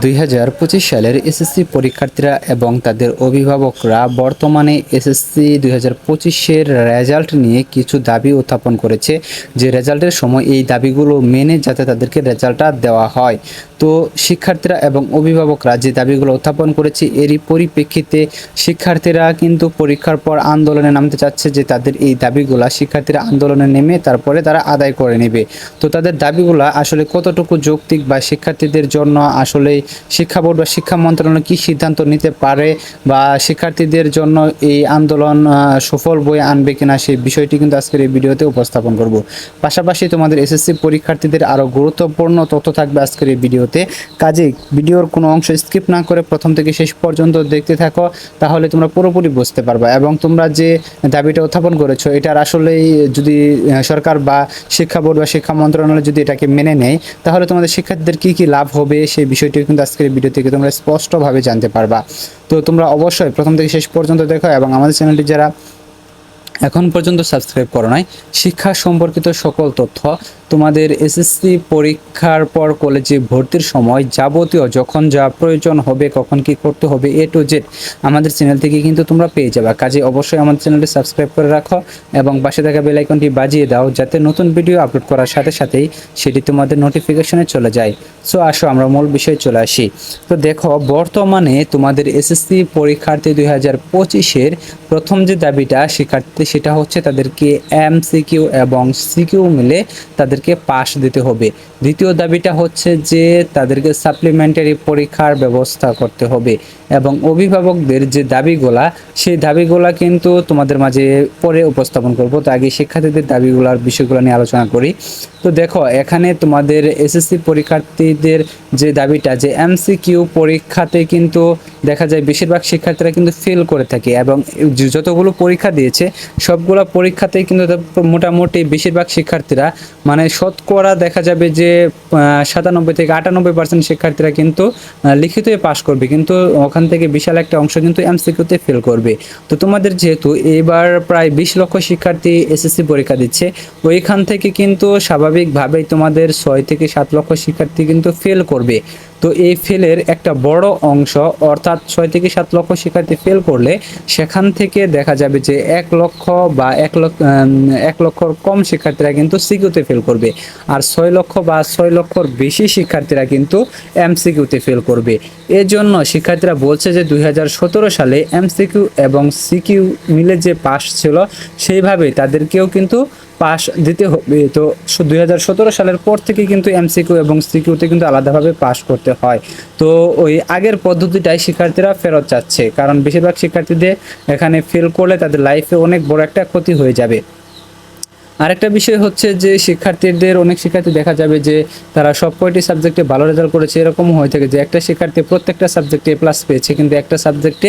দুই হাজার পঁচিশ সালের এসএসসি পরীক্ষার্থীরা এবং তাদের অভিভাবকরা বর্তমানে এসএসসি দুই হাজার পঁচিশের রেজাল্ট নিয়ে কিছু দাবি উত্থাপন করেছে। যে রেজাল্টের সময় এই দাবিগুলো মেনে যাতে তাদেরকে রেজাল্টটা দেওয়া হয়। তো শিক্ষার্থীরা এবং অভিভাবকরা যে দাবিগুলো উত্থাপন করেছে, এরই পরিপ্রেক্ষিতে শিক্ষার্থীরা কিন্তু পরীক্ষার পর আন্দোলনে নামতে চাচ্ছে যে তাদের এই দাবিগুলা শিক্ষার্থীরা আন্দোলনে নেমে তারপরে তারা আদায় করে নেবে। তো তাদের দাবিগুলা আসলে কতটুকু যৌক্তিক বা শিক্ষার্থীদের জন্য আসলে শিক্ষা বোর্ড বা শিক্ষা মন্ত্রণালয় কী সিদ্ধান্ত নিতে পারে বা শিক্ষার্থীদের জন্য এই আন্দোলন সফল বয়ে আনবে কিনা সেই বিষয়টি কিন্তু আজকের এই ভিডিওতে উপস্থাপন করব। পাশাপাশি তোমাদের এসএসসি পরীক্ষার্থীদের আরও গুরুত্বপূর্ণ তথ্য থাকবে আজকের এই ভিডিওতে। কাজে ভিডিওর কোনো অংশ স্কিপ না করে প্রথম থেকে শেষ পর্যন্ত দেখতে থাকো, তাহলে তোমরা পুরোপুরি বুঝতে পারবে এবং তোমরা যে দাবিটা উত্থাপন করেছ, এটার আসলেই যদি সরকার বা শিক্ষা বোর্ড বা শিক্ষা মন্ত্রণালয় যদি এটাকে মেনে নেয়, তাহলে তোমাদের শিক্ষার্থীদের কী কী লাভ হবে সেই বিষয়টি কিন্তু আজকের ভিডিও থেকে তোমরা স্পষ্টভাবে জানতে পারবা। তো তোমরা অবশ্যই প্রথম থেকে শেষ পর্যন্ত দেখো এবং আমাদের চ্যানেলটি যারা এখন পর্যন্ত সাবস্ক্রাইব করো নাই। শিক্ষা সম্পর্কিত সকল তথ্য তোমাদের এসএসসি পরীক্ষার পর কলেজে ভর্তির সময় যাবতীয় যখন যা প্রয়োজন হবে, কখন কি করতে হবে এ টু জেড আমাদের চ্যানেল থেকে কিন্তু তোমরা পেয়ে যাবে। কাজে অবশ্যই আমাদের চ্যানেলটি সাবস্ক্রাইব করে রাখো এবং পাশে থাকা বেল আইকনটি বাজিয়ে দাও যাতে নতুন ভিডিও আপলোড করার সাথে সাথেই সেটি তোমাদের নোটিফিকেশনে চলে যায়। সো আসো আমরা মূল বিষয়ে চলে আসি। তো দেখো, বর্তমানে তোমাদের এসএসসি পরীক্ষার্থী দুই হাজার পঁচিশের প্রথম যে দাবিটা, শিক্ষার্থী সেটা হচ্ছে তাদেরকে এমসিকিউ এবং সিকিউ মিলে তাদেরকে পাস দিতে হবে। দ্বিতীয় দাবিটা হচ্ছে যে তাদেরকে সাপ্লিমেন্টারি পরীক্ষার ব্যবস্থা করতে হবে এবং অভিভাবকদের যে দাবিগুলা, সেই দাবিগুলা কিন্তু তোমাদের মাঝে পরে উপস্থাপন করব। তো আগে শিক্ষার্থীদের দাবিগুলার বিষয়গুলো নিয়ে আলোচনা করি। তো দেখো, এখানে তোমাদের এসএসসি পরীক্ষার্থীদের যে দাবিটা যে এমসিকিউ পরীক্ষাতে কিন্তু দেখা যায় বেশিরভাগ শিক্ষার্থীরা কিন্তু ফেল করে থাকে এবং যতগুলো পরীক্ষা দিয়েছে সবগুলো পরীক্ষাতেই কিন্তু মোটামুটি বেশিরভাগ শিক্ষার্থীরা মানে শতকরা দেখা যাবে যে সাতানব্বই থেকে আটানব্বই পার্সেন্ট শিক্ষার্থীরা কিন্তু লিখিতই পাস করবে। কিন্তু ওখান থেকে বিশাল একটা অংশ কিন্তু এমসিকিউতে ফেল করবে। তো তোমাদের যেহেতু এবার প্রায় বিশ লক্ষ শিক্ষার্থী এসএসসি পরীক্ষা দিচ্ছে ওইখান থেকে কিন্তু স্বাভাবিকভাবেই তোমাদের ছয় থেকে সাত লক্ষ শিক্ষার্থী কিন্তু ফেল করবে। তো এই ফেলের একটা বড় অংশ, অর্থাৎ ছয় থেকে সাত লক্ষ শিক্ষার্থী ফেল করলে সেখান থেকে দেখা যাবে যে এক লক্ষ বা এক লক্ষ এক লক্ষর কম শিক্ষার্থীরা কিন্তু সিকিউতে ফেল করবে। আর ছয় লক্ষ বা ছয় লক্ষর বেশি শিক্ষার্থীরা কিন্তু এমসিকিউতে ফেল করবে। এর জন্য শিক্ষার্থীরা বলছে যে দুই হাজার সতেরো সালে এমসিকিউ এবং সিকিউ মিলে যে পাস ছিল সেইভাবে তাদেরকেও কিন্তু পাস দিতে হবে তো দুই হাজার সতেরো সালের পর থেকে কিন্তু এমসিকিউ এবং সিকিউতে কিন্তু আলাদাভাবে পাস করতে হয়। তো ওই আগের পদ্ধতিটাই শিক্ষার্থীরা ফেরত চাচ্ছে। কারণ বেশিরভাগ শিক্ষার্থীদের এখানে ফেল করলে তাদের লাইফে অনেক বড় একটা ক্ষতি হয়ে যাবে। আরেকটা বিষয় হচ্ছে যে শিক্ষার্থীদের, অনেক শিক্ষার্থী দেখা যাবে যে তারা সব কয়টি সাবজেক্টে ভালো রেজাল্ট করেছে, এরকম হয়ে থাকে যে একটা শিক্ষার্থী প্রত্যেকটা সাবজেক্টে প্লাস পেয়েছে, কিন্তু একটা সাবজেক্টে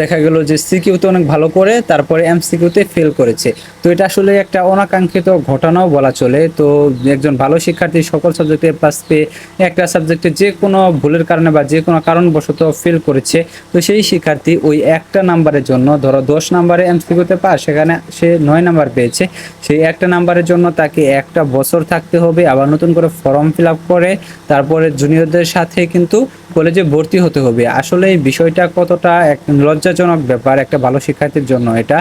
দেখা গেল যে সিকিউতে অনেক ভালো করে, তারপরে এম সিকিউতে ফেল করেছে। তো এটা আসলে একটা অনাকাঙ্ক্ষিত ঘটনাও বলা চলে। তো একজন ভালো শিক্ষার্থী সকল সাবজেক্টে প্লাস পেয়ে একটা সাবজেক্টে যে কোনো ভুলের কারণে বা যে কোনো কারণবশত ফেল করেছে, তো সেই শিক্ষার্থী ওই একটা নাম্বারের জন্য, ধরো দশ নাম্বারে এমসিকিউতে পাস, সেখানে সে নয় নাম্বার পেয়েছে, সেই একটা নাম্বারের জন্য তাকে একটা বছর থাকতে হবে, আবার নতুন করে ফর্ম ফিল করে, তারপরে জুনিয়রদের সাথে কিন্তু কলেজে ভর্তি হতে হবে। আসলে এই বিষয়টা কতটা এক লজ্জাজনক ব্যাপার একটা ভালো শিক্ষার্থীর জন্য এটা।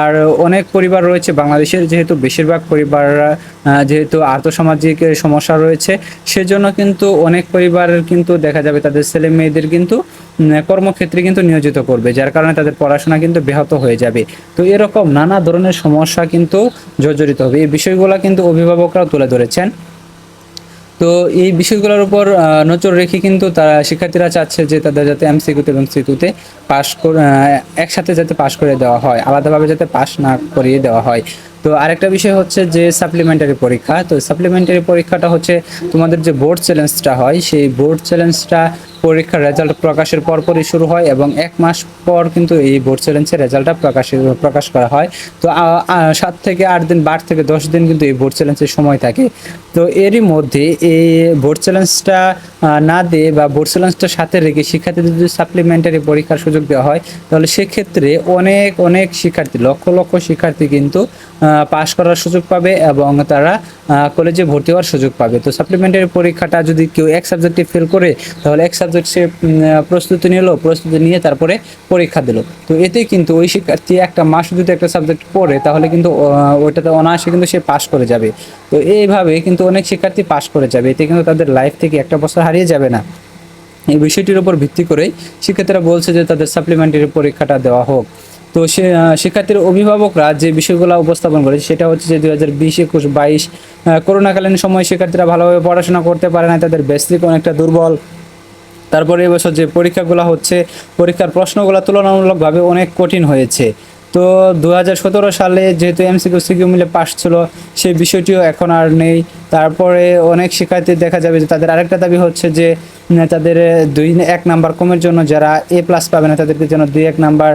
আর অনেক পরিবার রয়েছে, বাংলাদেশের যেহেতু বেশিরভাগ পরিবাররা যেহেতু আর্থসামাজিক সমস্যা রয়েছে, সেজন্য কিন্তু অনেক পরিবারের কিন্তু দেখা যাবে তাদের ছেলে মেয়েদের কিন্তু কর্মক্ষেত্রে কিন্তু নিয়োজিত করবে, যার কারণে তাদের পড়াশোনা কিন্তু ব্যাহত হয়ে যাবে। তো এরকম নানা ধরনের সমস্যা কিন্তু জর্জরিত হবে। এই বিষয়গুলো কিন্তু অভিভাবকরাও তুলে ধরেছেন। তো এই বিষয়গুলোর উপর নজর রেখে কিন্তু তারা, শিক্ষার্থীরা চাচ্ছে যে তাদের যাতে এমসিকিউতে এবং সিকিউতে পাশ করে একসাথে যাতে পাশ করে দেওয়া হয়, আলাদাভাবে যাতে পাশ না করিয়ে দেওয়া হয়। তো আরেকটা বিষয় হচ্ছে যে সাপ্লিমেন্টারি পরীক্ষা, তো সাপ্লিমেন্টারি পরীক্ষাটা হচ্ছে তোমাদের যে বোর্ড চ্যালেঞ্জটা হয়, সেই বোর্ড চ্যালেঞ্জটা পরীক্ষার রেজাল্ট প্রকাশের পরপরই শুরু হয় এবং এক মাস পর কিন্তু এই বোর্ড চ্যালেঞ্জের রেজাল্টটা প্রকাশ প্রকাশ করা হয়। তো সাত থেকে আট দিন বা আট থেকে দশ দিন কিন্তু এই বোর্ড চ্যালেঞ্জের সময় থাকে। তো এরই মধ্যে এই বোর্ড চ্যালেঞ্জটা না দিয়ে বা বোর্ড চ্যালেঞ্জটার সাথে রেখে শিক্ষার্থীদের যদি সাপ্লিমেন্টারি পরীক্ষার সুযোগ দেওয়া হয়, তাহলে সেক্ষেত্রে অনেক অনেক শিক্ষার্থী, লক্ষ লক্ষ শিক্ষার্থী কিন্তু পাশ করার সুযোগ পাবে এবং তারা কলেজে ভর্তি হওয়ার সুযোগ পাবে। তো সাপ্লিমেন্টারি পরীক্ষাটা যদি কেউ এক সাবজেক্টে ফেল করে, তাহলে এক সাবজেক্ট সে প্রস্তুতি নিল, প্রস্তুতি নিয়ে তারপরে পরীক্ষা দিল। তো এতে কিন্তু ওই শিক্ষার্থী একটা মাস যদি একটা সাবজেক্ট পড়ে, তাহলে কিন্তু ওইটাতে অনায়াসে কিন্তু সে পাশ করে যাবে। তো এইভাবে কিন্তু অনেক শিক্ষার্থী পাশ করে যাবে। এতে কিন্তু তাদের লাইফ থেকে একটা বছর হারিয়ে যাবে না। এই বিষয়টির উপর ভিত্তি করেই শিক্ষার্থীরা বলছে যে তাদের সাপ্লিমেন্টারি পরীক্ষাটা দেওয়া হোক। তো সে শিক্ষার্থীর অভিভাবকরা যে বিষয়গুলো উপস্থাপন করেছে, সেটা হচ্ছে যে দুই হাজার বিশ, একুশ, বাইশ করোনাকালীন সময় শিক্ষার্থীরা ভালোভাবে পড়াশোনা করতে পারে না তাদের বেসিক অনেকটা দুর্বল। তারপরে এবছর যে পরীক্ষাগুলো হচ্ছে, পরীক্ষার প্রশ্নগুলো তুলনামূলকভাবে অনেক কঠিন হয়েছে। তো দুহাজার সতেরো সালে যেহেতু এমসিকিউ সিকিউ মিলে পাস ছিল, সেই বিষয়টিও এখন আর নেই। তারপরে অনেক শিক্ষার্থী দেখা যাবে যে তাদের আরেকটা দাবি হচ্ছে যে তাদের দুই, এক নাম্বার কমের জন্য যারা এ প্লাস পাবে না, তাদেরকে যেন দুই, এক নাম্বার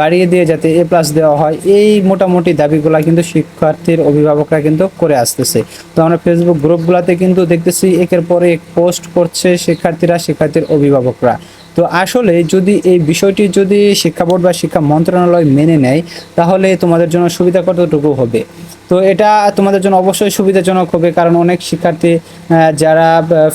বাড়িয়ে দিয়ে যাতে এ প্লাস দেওয়া হয়। এই মোটামুটি দাবিগুলো কিন্তু শিক্ষার্থীর অভিভাবকরা কিন্তু করে আসতেছে। তো আমরা ফেসবুক গ্রুপগুলোতে কিন্তু দেখতেছি, একের পরে এক পোস্ট করছে শিক্ষার্থীরা, শিক্ষার্থীর অভিভাবকরা। তো আসলে যদি এই বিষয়টি যদি শিক্ষা বোর্ড বা শিক্ষা মন্ত্রণালয় মেনে নেয়, তাহলে তোমাদের জন্য সুবিধা কতটুকু হবে। তো এটা তোমাদের জন্য অবশ্যই সুবিধাজনক হবে, কারণ অনেক শিক্ষার্থী যারা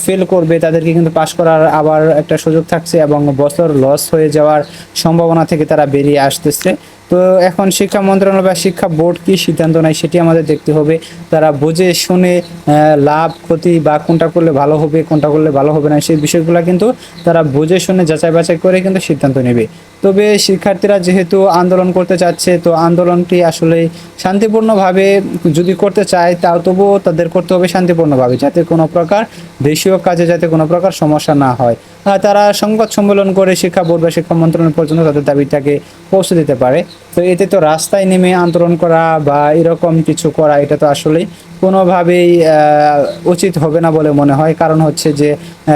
ফেল করবে, তাদেরকে কিন্তু পাশ করার আবার একটা সুযোগ থাকছে এবং বছর লস হয়ে যাওয়ার সম্ভাবনা থেকে তারা বেরিয়ে আসতেছে। তো এখন শিক্ষা মন্ত্রণালয় বা শিক্ষা বোর্ড কি সিদ্ধান্ত নেয় সেটি আমাদের দেখতে হবে। তারা বুঝে শুনে লাভ, ক্ষতি বা কোনটা করলে ভালো হবে, কোনটা করলে ভালো হবে না, সেই বিষয়গুলো কিন্তু তারা বুঝে শুনে, যাচাই বাছাই করে কিন্তু সিদ্ধান্ত নেবে। তবে শিক্ষার্থীরা যেহেতু আন্দোলন করতে চাচ্ছে, তো আন্দোলনটি আসলে শান্তিপূর্ণভাবে যদি করতে চায়, তাও তবুও তাদের করতে হবে শান্তিপূর্ণভাবে, যাতে কোনো প্রকার দেশীয় কাজে যাতে কোনো প্রকার সমস্যা না হয়। তারা সংবাদ সম্মেলন করে শিক্ষা বোর্ড বা শিক্ষা মন্ত্রণালয় পর্যন্ত তাদের দাবিটাকে পৌঁছে দিতে পারে। তো এতে তো রাস্তায় নেমে আন্দোলন করা বা এরকম কিছু করা এটা তো আসলেই কোনোভাবেই উচিত হবে না বলে মনে হয়। কারণ হচ্ছে যে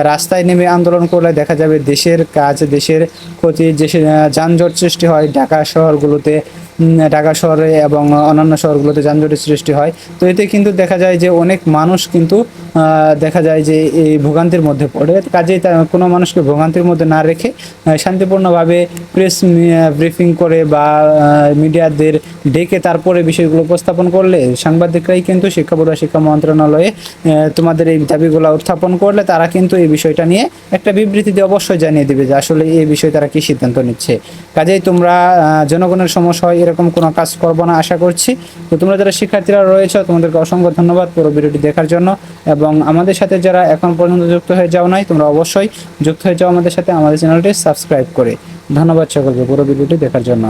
রাস্তায় নেমে আন্দোলন করলে দেখা যাবে দেশের কাজ দেশের ক্ষতি আহ, যানজট সৃষ্টি হয় ঢাকা শহরগুলোতে ঢাকা শহরে এবং অন্যান্য শহরগুলোতে যানজটের সৃষ্টি হয়। তো এতে কিন্তু দেখা যায় যে অনেক মানুষ কিন্তু দেখা যায় যে এই ভোগান্তির মধ্যে পড়ে। কাজেই কোনো মানুষকে ভোগান্তির মধ্যে না রেখে শান্তিপূর্ণভাবে প্রেস ব্রিফিং করে বা মিডিয়াদের ডেকে তারপরে বিষয়গুলো উপস্থাপন করলে সাংবাদিকরাই কিন্তু শিক্ষা বোর্ড শিক্ষা মন্ত্রণালয়ে তোমাদের এই দাবিগুলো উত্থাপন করলে তারা কিন্তু এই বিষয়টা নিয়ে একটা বিবৃতি দিয়ে অবশ্যই জানিয়ে দেবে যে আসলে এই বিষয়ে তারা কি সিদ্ধান্ত নিচ্ছে। কাজেই তোমরা জনগণের সমস্যা হয় এরকম কোনো কাজ করব না, আশা করছি। তো তোমরা যারা শিক্ষার্থীরা রয়েছে, তোমাদেরকে অসংখ্য ধন্যবাদ পুরো ভিডিওটি দেখার জন্য। এবং আমাদের সাথে যারা এখন পর্যন্ত যুক্ত হয়ে যাও নাই, তোমরা অবশ্যই যুক্ত হয়ে যাও আমাদের সাথে, আমাদের চ্যানেলটি সাবস্ক্রাইব করে। ধন্যবাদ সকলকে পুরো ভিডিওটি দেখার জন্য।